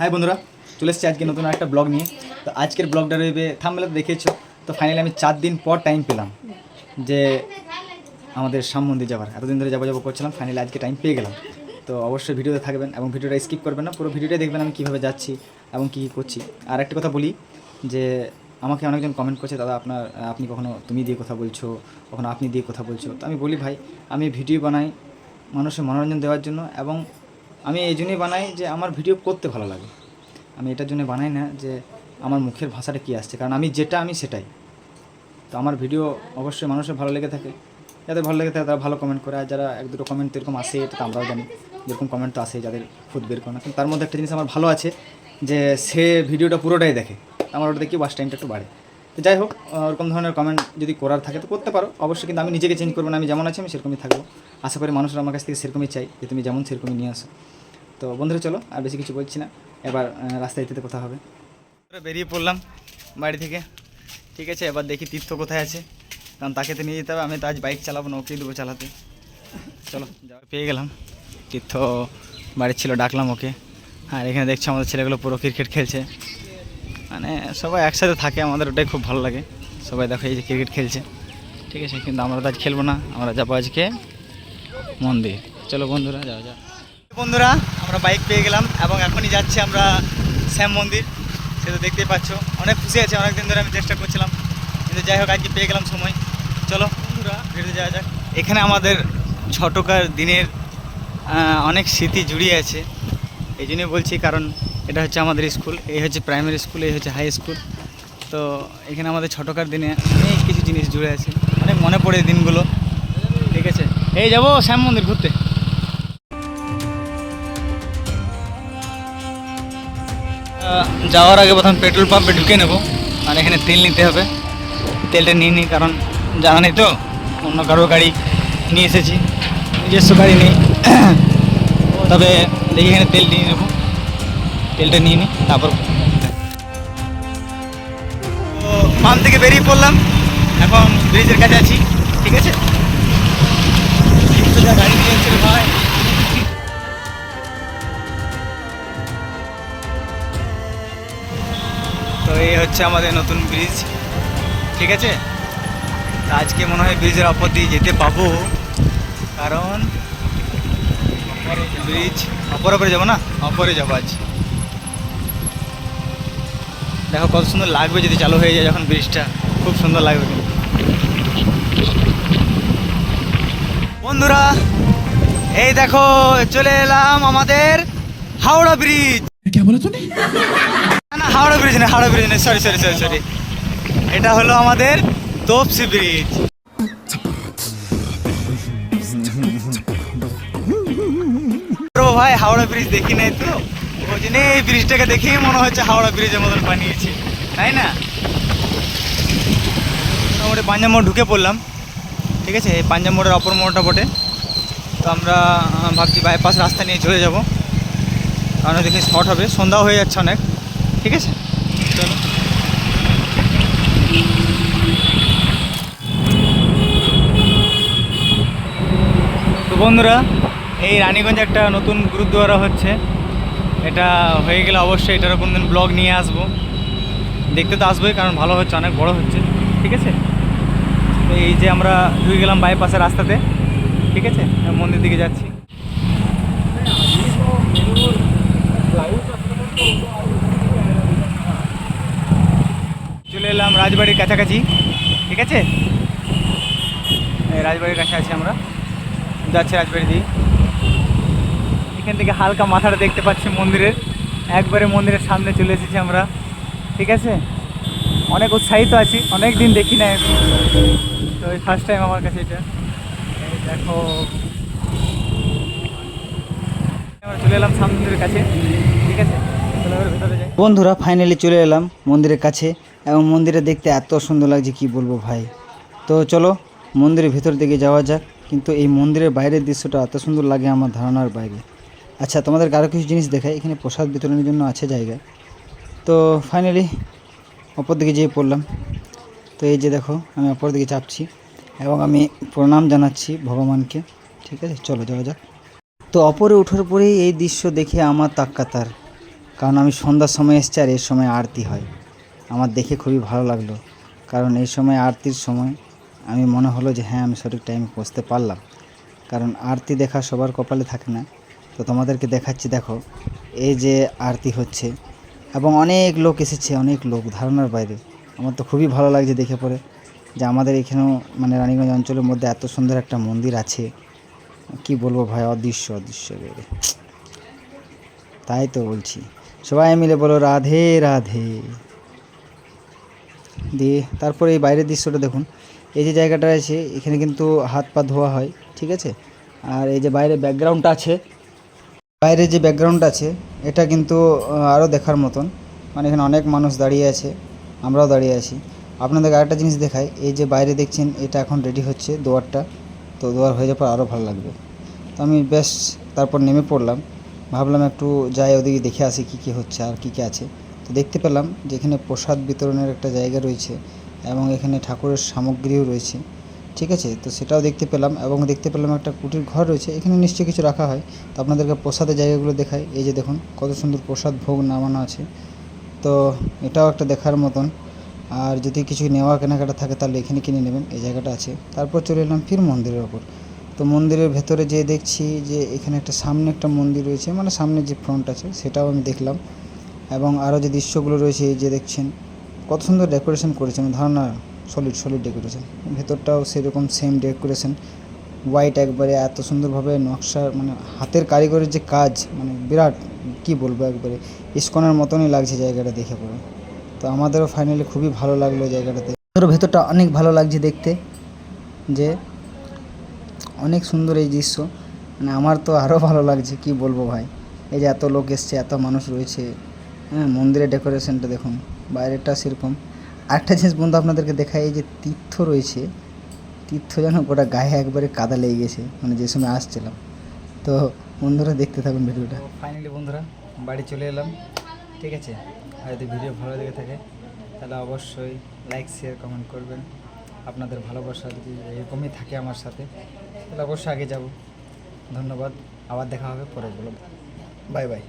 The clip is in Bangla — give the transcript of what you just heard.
হাই বন্ধুরা। চলে এসেছি আজকে নতুন একটা ব্লগ নিয়ে। তো আজকের ব্লগটা রয়েবে থামবেলা দেখেছ তো ফাইনালি আমি চার দিন পর টাইম পেলাম যে আমাদের শ্যাম মন্দির যাওয়ার এতদিন ধরে যাব যাব করছিলাম ফাইনালি আজকে টাইম পেয়ে গেলাম। তো অবশ্যই ভিডিওতে থাকবেন এবং ভিডিওটা স্কিপ করবেন না, পুরো ভিডিওটাই দেখবেন আমি কীভাবে যাচ্ছি এবং কী কী করছি। আর একটা কথা বলি যে আমাকে অনেকজন কমেন্ট করছে, দাদা, আপনার, আপনি কখনো তুমি দিয়ে কথা বলছো? কখনো আপনি দিয়ে কথা বলছো? তো আমি বলি, ভাই, আমি ভিডিও বানাই মানুষের মনোরঞ্জন দেওয়ার জন্য এবং আমি এই জন্যই বানাই যে আমার ভিডিও করতে ভালো লাগে। আমি এটার জন্য বানাই না যে আমার মুখের ভাষাটা কী আসছে, কারণ আমি যেটা আমি সেটাই। তো আমার ভিডিও অবশ্যই মানুষের ভালো লেগে থাকে। যাদের ভালো লেগে থাকে তারা ভালো কমেন্ট করে, আর যারা এক দুটো কমেন্ট এরকম আসে, এটা তো আমরাও জানি। যেরকম কমেন্ট তো আসে যাদের খুদ বের করে না। কিন্তু তার মধ্যে একটা জিনিস আমার ভালো আছে যে সে ভিডিওটা পুরোটাই দেখে। আমার ওটা দেখি ওয়াচ টাইমটা একটু বাড়ে। তো যাই হোক ওরকম ধরনের কমেন্ট যদি করার থাকে তো করতে পারো। অবশ্যই কিন্তু আমি নিজেকে চেঞ্জ করব না। আমি যেমন আছি আমি সেরকমই থাকব। আশা করি মানুষরা আমার কাছ থেকে সেরকমই চাই যে তুমি যেমন সেরকমই নিয়ে আসো। তো বন্ধুরা, চলো, আর বেশি কিছু বলছি না। এবার রাস্তায় যেতে কথা হবে। বেরিয়ে পড়লাম বাড়ি থেকে। ঠিক আছে, এবার দেখি তীর্থ কোথায় আছে। কারণ তাকে তো নিয়ে যেতে হবে, আমি তো আজ বাইক চালাবো না, ওকেই দেবো চালাতে। চলো পেয়ে গেলাম। তীর্থ বাড়ির ছিল, ডাকলাম ওকে। আর এখানে দেখছি আমাদের ছেলেগুলো পুরো ক্রিকেট খেলছে। মানে সবাই একসাথে থাকে, আমাদের ওটাই খুব ভালো লাগে। সবাই দেখো এই যে ক্রিকেট খেলছে। ঠিক আছে, কিন্তু আমরা তো আজ খেলব না, আমরা যাব আজকে মন্দির। চলো বন্ধুরা, যাও যাও। বন্ধুরা, আমরা বাইক পেয়ে গেলাম এবং এখনই যাচ্ছি আমরা শ্যাম মন্দির। সে তো দেখতেই পাচ্ছ। অনেক খুশি আছে অনেক দিন ধরে আমি চেষ্টা করছিলাম। কিন্তু যাই হোক, আজকে পেয়ে গেলাম সময়। চলো বন্ধুরা, বেরিয়ে যাওয়া যাক। এখানে আমাদের ছোটকার দিনের অনেক স্মৃতি জুড়িয়ে আছে। এই জন্যই বলছি, কারণ এটা হচ্ছে আমাদের স্কুল। এই হচ্ছে প্রাইমারি স্কুল এই হচ্ছে হাই স্কুল তো এখানে আমাদের ছোটকার দিনে অনেক কিছু জিনিস জুড়ে আছে। অনেক মনে পড়ে দিনগুলো। এই যাব শ্যাম মন্দির ঘুরতে। যাওয়ার আগে প্রথম পেট্রোল পাম্পে ঢুকে নেব। আর এখানে তেল নিতে হবে। তেলটা নিয়ে নিই, কারণ জানা নেই তো। অন্য কারও গাড়ি নিয়ে এসেছি। নিজস্ব গাড়ি নেই। তবে দেখি এখানে তেল নিয়ে নেব। তেলটা নিয়ে নিই, তারপর পাম্প থেকে বেরিয়ে পড়লাম। এখন ব্রিজের কাছে আছি। ঠিক আছে? যা গাড়ি ভাই। তো এই হচ্ছে আমাদের নতুন ব্রিজ ঠিক আছে? আজকে মনে হয় ব্রিজের অপর দিয়ে যেতে পাবো। কারণ ব্রিজ অপর অপরে যাব না? অপরে যাব আজ। দেখো কত সুন্দর লাগবে যদি চালু হয়ে যায় যখন ব্রিজটা খুব সুন্দর লাগবে কিন্তু। বন্ধুরা এই দেখো চলে এলাম আমাদের হাওড়া ব্রিজ। না? হাওড়া ব্রিজ না হাওড়া ব্রিজ না সরি সরি সরি সরি এটা হলো আমাদের তোপসি ব্রিজ। ভাই হাওড়া ব্রিজ দেখি নাই তো? ওই জন্য এই ব্রিজটাকে দেখেই মনে হচ্ছে হাওড়া ব্রিজের মতন বানিয়েছি তাই না? মোটামুটি পাঞ্জামো ঢুকে পড়লাম। ঠিক আছে, এই পাঞ্জাব মোড়ের অপর মোড়টা বটে। তো আমরা ভাবছি বাইপাস রাস্তা নিয়ে চলে যাব। কারণ দেখি শর্ট হবে, সন্ধ্যাও হয়ে যাচ্ছে অনেক। ঠিক আছে? চলো। তো বন্ধুরা, এই রানীগঞ্জে একটা নতুন গুরুদ্বারা হচ্ছে। এটা হয়ে গেলে অবশ্যই এটারও কোনো দিন ব্লগ নিয়ে আসব। দেখতে তো আসবোই, কারণ ভালো হচ্ছে, অনেক বড় হচ্ছে। ঠিক আছে? এই যে আমরা ঢুকে গেলাম বাইপাসের রাস্তাতে, ঠিক আছে? মন্দির দিকে যাচ্ছি। চলে এলাম রাজবাড়ির কাছাকাছি, ঠিক আছে? রাজবাড়ির কাছে আছি আমরা। যাচ্ছি রাজবাড়ি দিয়ে। এখান থেকে হালকা মাথাটা দেখতে পাচ্ছি মন্দিরের। একবারে মন্দিরের সামনে চলে এসেছি আমরা, ঠিক আছে? অনেক উৎসাহিত আছি, অনেক দিন দেখি না। তো এই ফার্স্ট টাইম আমার কাছে এটা। দেখো। চলে এলাম বন্ধুরা ফাইনালি চলে এলাম মন্দিরের কাছে, এবং মন্দিরে দেখতে এত সুন্দর লাগছে, কি বলব ভাই? তো চলো, মন্দিরের ভেতর দিকে যাওয়া যাক, কিন্তু এই মন্দিরের বাইরের দৃশ্যটা এত সুন্দর লাগে আমার ধারণার বাইরে। আচ্ছা তোমাদের আরও কিছু জিনিস দেখাই, এখানে প্রসাদ বিতরণের জন্য আছে জায়গা। তো ফাইনালি অপর দিকে যেয়ে পড়লাম। তো এই যে দেখো, আমি অপর দিকে চাপছি এবং আমি প্রণাম জানাচ্ছি ভগবানকে। ঠিক আছে? চলো, যাওয়া যাক। তো অপরে ওঠার পরেই এই দৃশ্য দেখে আমার তাক্কাতার। কারণ আমি সন্ধ্যার সময় এসেছি আর এই সময় আরতি হয়। আমার দেখে খুবই ভালো লাগল। কারণ এই সময় আরতির সময় আমি মনে হলো যে হ্যাঁ আমি সঠিক টাইমে পৌঁছতে পারলাম। কারণ আরতি দেখা সবার কপালে থাকে না। তো তোমাদেরকে দেখাচ্ছি, দেখো, এই যে আরতি হচ্ছে। এবং অনেক লোক এসেছে, অনেক লোক, ধারণার বাইরে। আমার তো খুবই ভালো লাগছে দেখে পরে যে আমাদের এখানেও মানে রানীগঞ্জ অঞ্চলের মধ্যে এত সুন্দর একটা মন্দির আছে। কি বলব ভাই, অদৃশ্য অদৃশ্য একেবারে। তাই তো বলছি। সবাই মিলে বলো রাধে রাধে। দিয়ে তারপরে এই বাইরের দৃশ্যটা দেখুন। এই যে জায়গাটা আছে, এখানে কিন্তু হাত পা ধোয়া হয়, ঠিক আছে? আর এই যে বাইরে ব্যাকগ্রাউন্ডটা আছে বাইরে যে ব্যাকগ্রাউন্ড আছে, এটা কিন্তু আরও দেখার মতন। মানে এখানে অনেক মানুষ দাঁড়িয়ে আছে, আমরাও দাঁড়িয়ে আছি। আপনাদের আরেকটা জিনিস দেখাই, এই যে বাইরে দেখছেন, এটা এখন রেডি হচ্ছে দোয়ারটা। তো দোয়ার হয়ে যাওয়ার পর আরও ভালো লাগবে। তো আমি বেশ, তারপর নেমে পড়লাম। ভাবলাম একটু যাই ওদিকে দেখে আসি কী কী হচ্ছে আর কী কী আছে। তো দেখতে পেলাম যে এখানে প্রসাদ বিতরণের একটা জায়গা রয়েছে এবং এখানে ঠাকুরের সামগ্রীও রয়েছে। ঠিক আছে? তো সেটাও দেখতে পেলাম এবং দেখতে পেলাম একটা কুটির ঘর রয়েছে। এখানে নিশ্চয়ই কিছু রাখা হয়। তো আপনাদেরকে প্রসাদের জায়গাগুলো দেখাই। এই যে দেখুন, কত সুন্দর প্রসাদ ভোগ নামানো আছে। তো এটাও একটা দেখার মতন। আর যদি কিছু নেওয়া কেনাকাটা থাকে, তাহলে এখানে কিনে নেবেন। এই জায়গাটা আছে। তারপর চলে এলাম ফির মন্দিরের ওপর। তো মন্দিরের ভেতরে যে দেখছি যে এখানে একটা সামনে একটা মন্দির রয়েছে। মানে সামনে যে ফ্রন্ট আছে, সেটাও আমি দেখলাম। এবং আরও যে দৃশ্যগুলো রয়েছে, এই যে দেখছেন, কত সুন্দর ডেকোরেশন করেছেন ধারণা সলিড সলিড ডেকোরেশন ভেতরটাও সেরকম সেম ডেকোরেশন হোয়াইট একবারে এত সুন্দরভাবে নকশা মানে হাতের কারিগরের যে কাজ মানে বিরাট, কি বলব একবারে, ইস্কনের মতনই লাগছে জায়গাটা দেখে পরে তো আমাদেরও ফাইনালি খুবই ভালো লাগল জায়গাটাতে। ওর ভেতরটা অনেক ভালো লাগছে দেখতে, যে অনেক সুন্দর এই দৃশ্য। মানে আমার তো আরও ভালো লাগছে, কি বলব ভাই। এই যে এত লোক এসছে, এত মানুষ রয়েছে হ্যাঁ মন্দিরের ডেকোরেশনটা দেখুন বাইরেটা সেরকম। আরেকটা জিনিস বন্ধু আপনাদেরকে দেখাই, এই যে তীর্থ রয়েছে, তীর্থ যেন গোটা গায়ে একবারে কাদা লেগে গেছে মানে যে সময় আসছিলাম। তো বন্ধুরা দেখতে থাকুন ভিডিওটা। ফাইনালি বন্ধুরা, বাড়ি চলে এলাম, ঠিক আছে? আর যদি ভিডিও ভালো লেগে থাকে, তাহলে অবশ্যই লাইক শেয়ার কমেন্ট করবেন। আপনাদের ভালোবাসা যদি এরকমই থাকে আমার সাথে, তাহলে অবশ্যই আগে যাব। ধন্যবাদ, আবার দেখা হবে পরে বলো বাই বাই